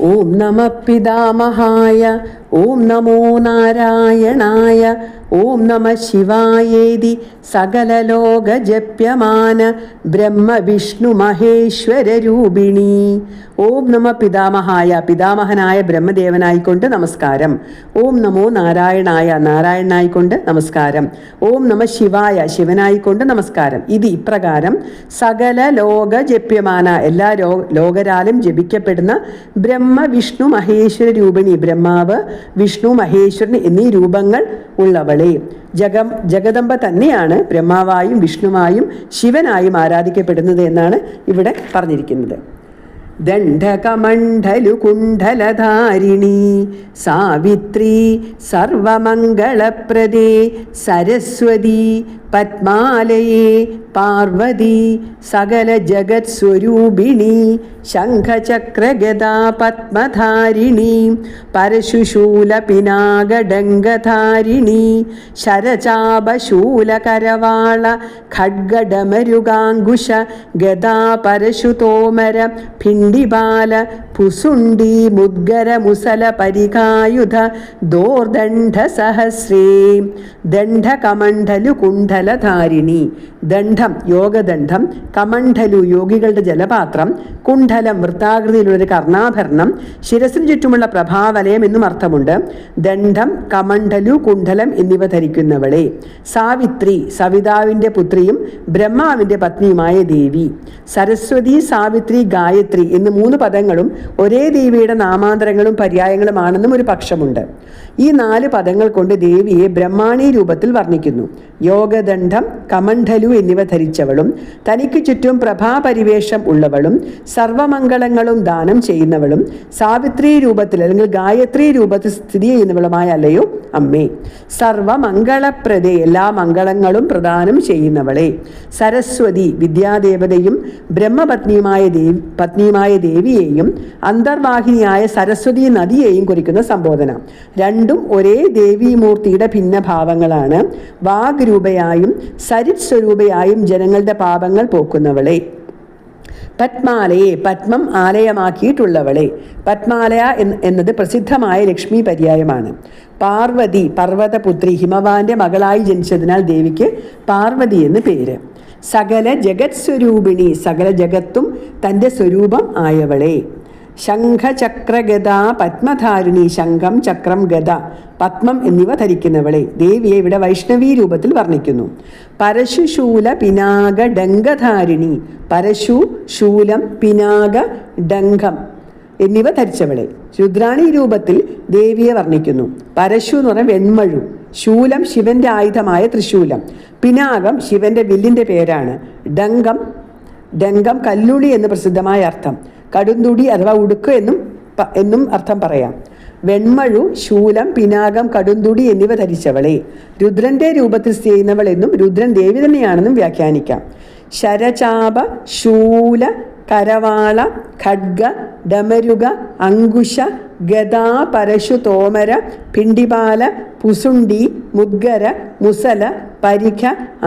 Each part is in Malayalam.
ഓം നമ പിതാമഹായ ഓം നമോ നാരായണായ ഓം നമ ശിവായേതി സകലലോകജപ്യമാന ബ്രഹ്മ വിഷ്ണു മഹേശ്വര രൂപിണി. ഓം നമ പിതാമഹായ പിതാമഹനായ ബ്രഹ്മദേവനായിക്കൊണ്ട് നമസ്കാരം. ഓം നമോ നാരായണായ നാരായണനായിക്കൊണ്ട് നമസ്കാരം. ഓം നമ ശിവായ ശിവനായിക്കൊണ്ട് നമസ്കാരം. ഇത് ഇപ്രകാരം സകല ലോക ജപ്യമാന എല്ലാ ലോകരാലും ജപിക്കപ്പെടുന്ന ബ്രഹ്മ വിഷ്ണു മഹേശ്വര രൂപിണി ബ്രഹ്മാവ് വിഷ്ണു മഹേശ്വരൻ എന്നീ രൂപങ്ങൾ ഉള്ളവളെ. ജഗം ജഗദമ്പ തന്നെയാണ് ബ്രഹ്മാവായും വിഷ്ണുവായും ശിവനായും ആരാധിക്കപ്പെടുന്നത് എന്നാണ് ഇവിടെ പറഞ്ഞിരിക്കുന്നത്. ദണ്ഡകമണ്ഡലു കുണ്ഡലധാരിണി സാവിത്രി സർവമംഗളപ്രദേ സരസ്വതി പത്മാലയേ പാർവതി സകല ജഗത് സ്വരൂപിണി ശംഖചക്രഗദാ പത്മധാരിണി പരശുശൂല പിനാകഡംഗധാരിണി ശരചാപശൂലകരവാള ഖഡ്ഗഡമരുഗാങ്കുശ ഗദാ പരശുതോമര ഭിണ്ടിബാല പുസുണ്ടി മുദ്ഗര മുസല പരികായുധ ദോർദണ്ഡ സഹസ്രേ ദണ്ഡകമണ്ഡലു കുണ്ഡലധാരിണി ദണ്ഡം യോഗദണ്ഡം കമണ്ഡലു യോഗികളുടെ ജലപാത്രം കുണ്ഡലം വൃത്താകൃതിയിലുള്ളൊരു കർണാഭരണം ശിരസിന് ചുറ്റുമുള്ള പ്രഭാവലയം എന്നും അർത്ഥമുണ്ട്. ദണ്ഡം കമണ്ഡലു കുണ്ഡലം എന്നിവ ധരിക്കുന്നവളെ. സാവിത്രി സവിതാവിന്റെ പുത്രിയും ബ്രഹ്മാവിന്റെ പത്നിയുമായ ദേവി. സരസ്വതി സാവിത്രി ഗായത്രി എന്ന് മൂന്ന് പദങ്ങളും ഒരേ ദേവിയുടെ നാമാന്തരങ്ങളും പര്യായങ്ങളുമാണെന്നും ഒരു പക്ഷമുണ്ട്. ഈ നാല് പദങ്ങൾ കൊണ്ട് ദേവിയെ ബ്രഹ്മാണി രൂപത്തിൽ വർണിക്കുന്നു. യോഗദണ്ഡം കമണ്ഡലു എന്നിവ ധരിച്ചവളും തനിക്ക് ചുറ്റും പ്രഭാപരിവേഷം ഉള്ളവളും സർവമംഗളങ്ങളും ദാനം ചെയ്യുന്നവളും സാവിത്രി രൂപത്തിൽ അല്ലെങ്കിൽ ഗായത്രി രൂപത്തിൽ സ്ഥിതി ചെയ്യുന്നവളുമായ അല്ലയോ? അമ്മേ സർവമംഗളപ്രദേ എല്ലാ മംഗളങ്ങളും പ്രദാനം ചെയ്യുന്നവളെ. സരസ്വതി വിദ്യാദേവതയും ബ്രഹ്മപത്നിയുമായ ദേവി പത്നിയുമായ ദേവിയെയും അന്തർവാഹിനിയായ സരസ്വതി നദിയെയും കുറിക്കുന്ന സംബോധന. രണ്ടും ഒരേ ദേവീമൂർത്തിയുടെ വാഗ് രൂപയായും സരിത് സ്വരൂപയായും ജനങ്ങളുടെ പാപങ്ങൾ പോക്കുന്നവളെ. പത്മാലയെ പത്മം ആലയമാക്കിയിട്ടുള്ളവളെ. പത്മാലയ എന്നത് പ്രസിദ്ധമായ ലക്ഷ്മി പര്യായമാണ്. പാർവതി പർവതപുത്രി ഹിമവാന്റെ മകളായി ജനിച്ചതിനാൽ ദേവിക്ക് പാർവതി എന്ന് പേര്. സകല ജഗത് സ്വരൂപിണി സകല ജഗത്തും തന്റെ സ്വരൂപം ആയവളെ. ശംഖചക്രഗത പത്മധാരിണി ശംഖം ചക്രം ഗത പത്മം എന്നിവ ധരിക്കുന്നവളെ ദേവിയെ ഇവിടെ വൈഷ്ണവി രൂപത്തിൽ വർണിക്കുന്നു. പരശുശൂല പിനാക ഡംഗധാരിണി. പരശു ശൂലം പിനാക ഡംഗം എന്നിവ ധരിച്ചവളെ രുദ്രാണി രൂപത്തിൽ ദേവിയെ വർണിക്കുന്നു. പരശു എന്ന് പറഞ്ഞാൽ വെൺമഴു. ശൂലം ശിവന്റെ ആയുധമായ തൃശൂലം. പിനാകം ശിവന്റെ വില്ലിന്റെ പേരാണ്. ഡംഗം ഡംഗം കല്ലുളി എന്ന് പ്രസിദ്ധമായ അർത്ഥം. കടുന്തുടി അഥവാ ഉടുക്ക് എന്നും എന്നും അർത്ഥം പറയാം. വെൺമഴു ശൂലം പിനാകം കടുന്തുടി എന്നിവ ധരിച്ചവളെ. രുദ്രന്റെ രൂപത്തിൽ സ്ഥിതി ചെയ്യുന്നവൾ എന്നും രുദ്രൻ ദേവി തന്നെയാണെന്നും വ്യാഖ്യാനിക്കാം. ശരചാപ ശൂല കരവാള ഖഡ്ഗ ഡമരുക അങ്കുശ ഗദാ പരശു തോമര പിണ്ടിപാല പുസുണ്ടി മുദ്ഗര മുസല പരിഖ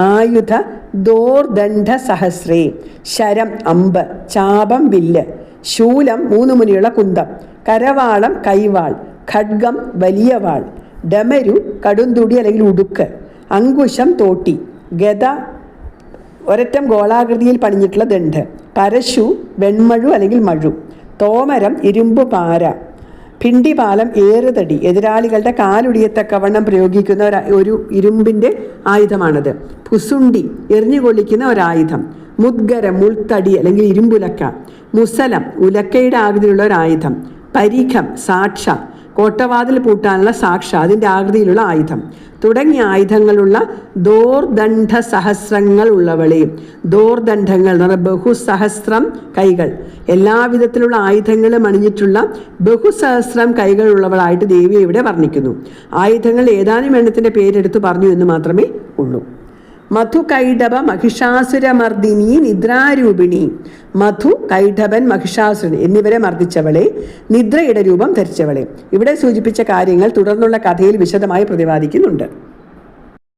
ആയുധ ദോർദണ്ഡ സഹസ്രേ ശരം അമ്പ് ചാപം വില്ല് ശൂലം മൂന്ന് മുനിയുള്ള കുന്തം കരവാളം കൈവാൾ ഖഡ്ഗം വലിയ വാൾ ഡമരു കടുന്തുടി അല്ലെങ്കിൽ ഉടുക്ക് അങ്കുശം തോട്ടി ഗത ഒരറ്റം ഗോളാകൃതിയിൽ പണിഞ്ഞിട്ടുള്ള ദണ്ഡ് പരശു വെൺമഴു അല്ലെങ്കിൽ മഴു തോമരം ഇരുമ്പ് പാര ഭിണ്ടിപാലം ഏറുതടി. എതിരാളികളുടെ കാലുടിയത്തക്കവണ്ണം പ്രയോഗിക്കുന്ന ഒരു ഇരുമ്പിന്റെ ആയുധമാണത്. പുസുണ്ടി എറിഞ്ഞുകൊള്ളിക്കുന്ന ഒരായുധം. മുദ്ഗര മുൾത്തടി അല്ലെങ്കിൽ ഇരുമ്പുലക്ക. മുസലം ഉലക്കയുടെ ആകൃതിയിലുള്ള ഒരായുധം. പരീഖം സാക്ഷ. കോട്ടവാതിൽ പൂട്ടാനുള്ള സാക്ഷ അതിന്റെ ആകൃതിയിലുള്ള ആയുധം. തുടങ്ങിയ ആയുധങ്ങളുള്ള ദോർദണ്ഡ സഹസ്രങ്ങൾ ഉള്ളവളെയും ദോർദണ്ഡങ്ങൾ എന്ന് പറഞ്ഞാൽ ബഹുസഹസ്രം കൈകൾ. എല്ലാവിധത്തിലുള്ള ആയുധങ്ങളും അണിഞ്ഞിട്ടുള്ള ബഹുസഹസ്രം കൈകൾ ഉള്ളവളായിട്ട് ദേവിയെ ഇവിടെ വർണിക്കുന്നു. ആയുധങ്ങൾ ഏതാനും എണ്ണത്തിന്റെ പേരെടുത്ത് പറഞ്ഞു എന്ന് മാത്രമേ ഉള്ളൂ. മധു കൈഠവ മഹിഷാസുരമർദിനി നിദ്രാരൂപിണി. മധു കൈഠവൻ മഹിഷാസുരൻ എന്നിവരെ മർദ്ദിച്ചവളെ നിദ്രയുടെ രൂപം ധരിച്ചവളെ. ഇവിടെ സൂചിപ്പിച്ച കാര്യങ്ങൾ തുടർന്നുള്ള കഥയിൽ വിശദമായി പ്രതിപാദിക്കുന്നുണ്ട്.